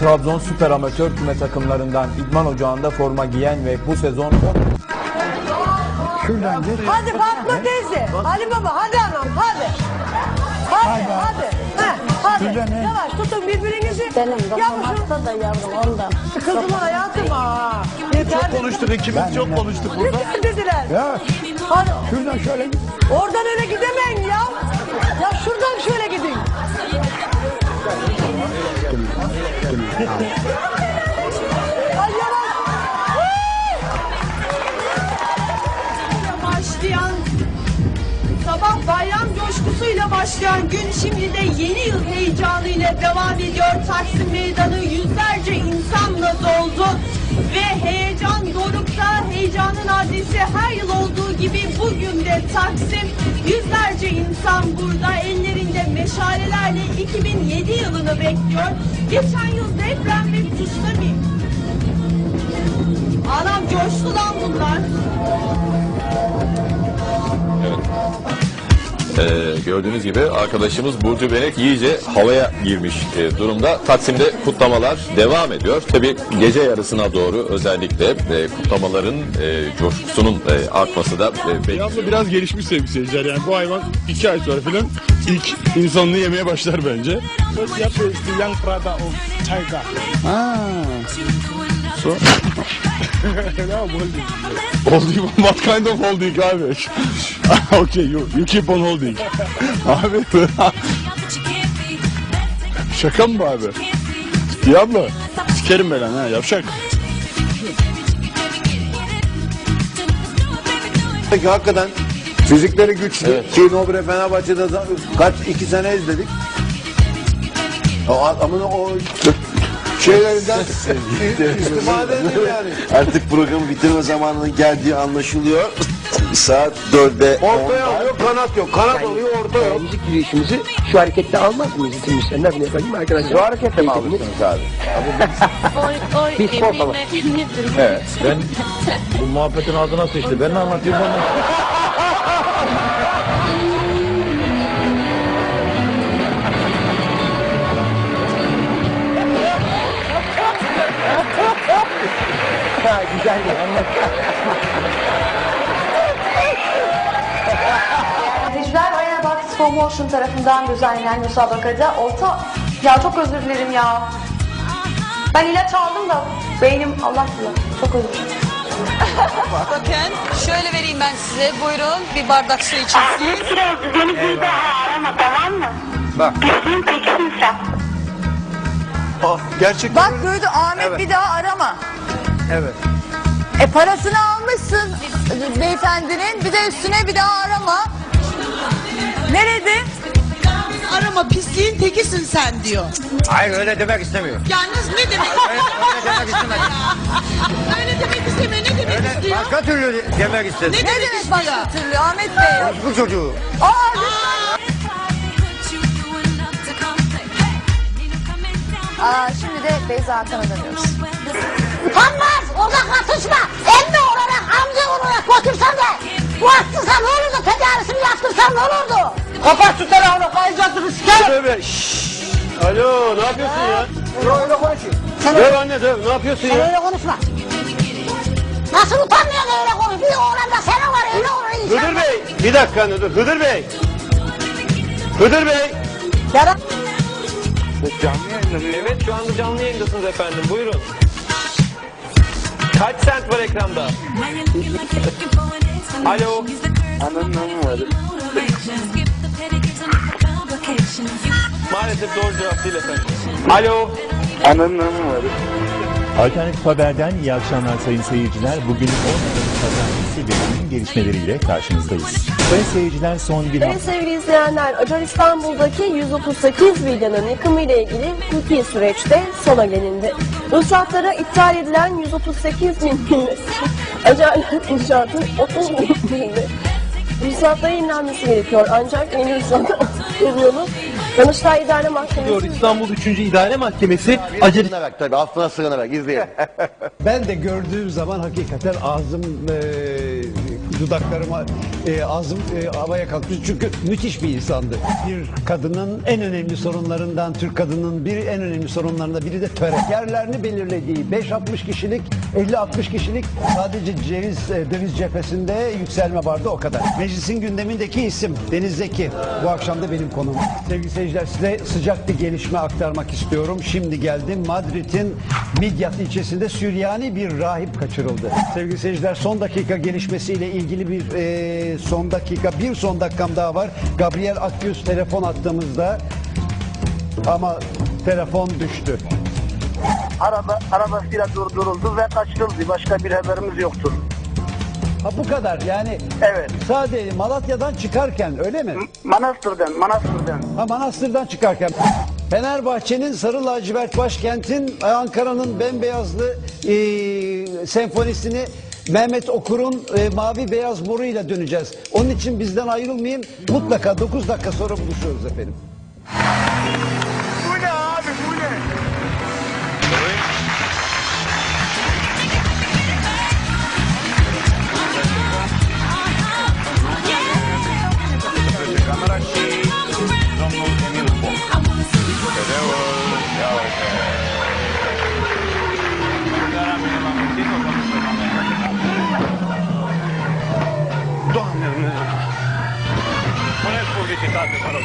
Trabzon Süper Amatör küme takımlarından İdman Ocağı'nda forma giyen ve bu sezon Şuradan gir. Hadi Fatma teyze. Ali baba hadi anam hadi. Hadi hadi. Heh, hadi. Şurada ne? Yavaş tutun birbirinizi. Benim Yavrum, kafam hasta da yavrum ondan. Sıkıldım hayatım ha. Yeter. Çok konuştuk ikimiz çok konuştuk burada. Yeter dediler. Ya Hadi. şuradan şöyle gir. Oradan öyle gidemeyin ya. Ya şuradan şöyle gidin. Yavaş. başlayan sabah bayram coşkusuyla başlayan gün şimdi de yeni yıl heyecanıyla devam ediyor. Taksim Meydanı yüzlerce insanla doldu ve heyecan dorukta heyecanın adresi her yıl olduğu gibi bugün de Taksim yüzlerce insan burada meşalelerle 2007 yılını bekliyor. Geçen yıl deprem ve tsunami. Anam coştu lan bunlar. Ee, gördüğünüz gibi arkadaşımız Burcu Benek iyice havaya girmiş e, durumda. Taksim'de kutlamalar devam ediyor. Tabi gece yarısına doğru özellikle e, kutlamaların e, coşkusunun e, artması da e, bekliyor. Yalnız biraz gelişmiş sevgili seyirciler yani bu hayvan iki ay sonra falan ilk insanlığı yemeye başlar bence. Young of Tiger. Ha. So... holding, what kind of holding abi? okay, you, you keep on holding. abi, şaka mı bu abi? Ya abla, sikerim ben lan ha, yavşak. Peki hakikaten fizikleri güçlü. Ki Nobre Fenerbahçe'de kaç iki sene izledik. O adamın o şeylerinden istifade edin yani. Artık programı bitirme zamanının geldiği anlaşılıyor. Saat 4'de Orta yok, yok, kanat yok. Kanat oluyor, orta yok. Müzik yürüyüşümüzü şu harekette almaz mıyız bizim müzisyenler? Ne yapayım arkadaşlar? Şu harekette mi almışsınız abi? Oy oy Bir spor nedir? Evet. Ben bu muhabbetin ağzına sıçtı. Ben ne anlatayım bana? Anlat. Tecrübeler Arena Box Slow Motion tarafından düzenlenen müsabakada orta... Ya çok özür dilerim ya. Ben ilaç aldım da beynim Allah bilir. Çok özür dilerim. Bakın şöyle vereyim ben size. Buyurun bir bardak su için. Gerçek Bak duydu Ahmet bir daha arama. Evet. E parasını almışsın beyefendinin bir de üstüne bir daha arama. Ne dedi? Arama pisliğin tekisin sen diyor. Hayır öyle demek istemiyor. Yalnız ne demek? öyle demek istemedim. Öyle demek istemiyor. Ne demek istiyor? Başka türlü demek istedim. Ne, demek, demek istiyor? başka türlü Ahmet Bey? Bu çocuğu. Aa. Aa, şimdi de Beyza Hakan'a dönüyoruz. Utanmaz orada katışma. Emmi olarak amca olarak götürsen de. Bu attırsan ne olurdu? Tedavisini yaptırsan ne olurdu? Kapat şu telefonu kayacaksınız sikerim. Tövbe. Alo ne yapıyorsun ya? Öyle konuşuyor. Döv anne döv ne yapıyorsun Sen ya? öyle konuşma. Nasıl utanmıyorsun öyle konuş? Bir oğlan da senin var öyle olur insan. Hıdır Bey bir dakika anne dur. Hıdır Bey. Hıdır Bey. Yara- Evet şu anda canlı yayındasınız efendim. Buyurun. Kaç sent var ekranda? Alo. Maalesef doğru cevap değil efendim. Alo. Alternatif Haber'den iyi akşamlar sayın seyirciler. Bugün 10 Aralık Pazartesi ve günün gelişmeleriyle karşınızdayız. Sayın seyirciler son bir Evet sevgili izleyenler, Acar İstanbul'daki 138 villanın yıkımı ile ilgili hukuki süreçte sona gelindi. Ruhsatlara iptal edilen 138 bin Acar inşaatın 30 bin ruhsatlara yenilenmesi gerekiyor. Ancak yeni ruhsat yolu Danıştay İdare Mahkemesi İstanbul 3. İdare Mahkemesi acil Sığınarak tabii altına sığınarak izleyelim. Ben de gördüğüm zaman hakikaten ağzım eee dudaklarıma e, ağzım e, havaya kalktı. Çünkü müthiş bir insandı. Bir kadının en önemli sorunlarından, Türk kadının bir en önemli sorunlarından biri de töre. Yerlerini belirlediği 5-60 kişilik, 50-60 kişilik sadece ceviz, e, döviz cephesinde yükselme vardı o kadar. Meclisin gündemindeki isim Deniz Zeki. Bu akşam da benim konum. Sevgili seyirciler size sıcak bir gelişme aktarmak istiyorum. Şimdi geldim Madrid'in Midyat ilçesinde Süryani bir rahip kaçırıldı. Sevgili seyirciler son dakika gelişmesiyle ilgili bir e, son dakika, bir son dakikam daha var. Gabriel Akgüz telefon attığımızda ama telefon düştü. Araba, arabasıyla durduruldu ve kaçırıldı. Başka bir haberimiz yoktur. Ha bu kadar yani Evet. sadece Malatya'dan çıkarken öyle mi? Manastır'dan, Manastır'dan. Ha Manastır'dan çıkarken. Fenerbahçe'nin sarı lacivert başkentin Ankara'nın bembeyazlı e, senfonisini Mehmet Okur'un e, mavi beyaz moruyla döneceğiz. Onun için bizden ayrılmayın. Mutlaka 9 dakika sonra buluşuyoruz efendim. Bu ne abi bu ne? てたってなる。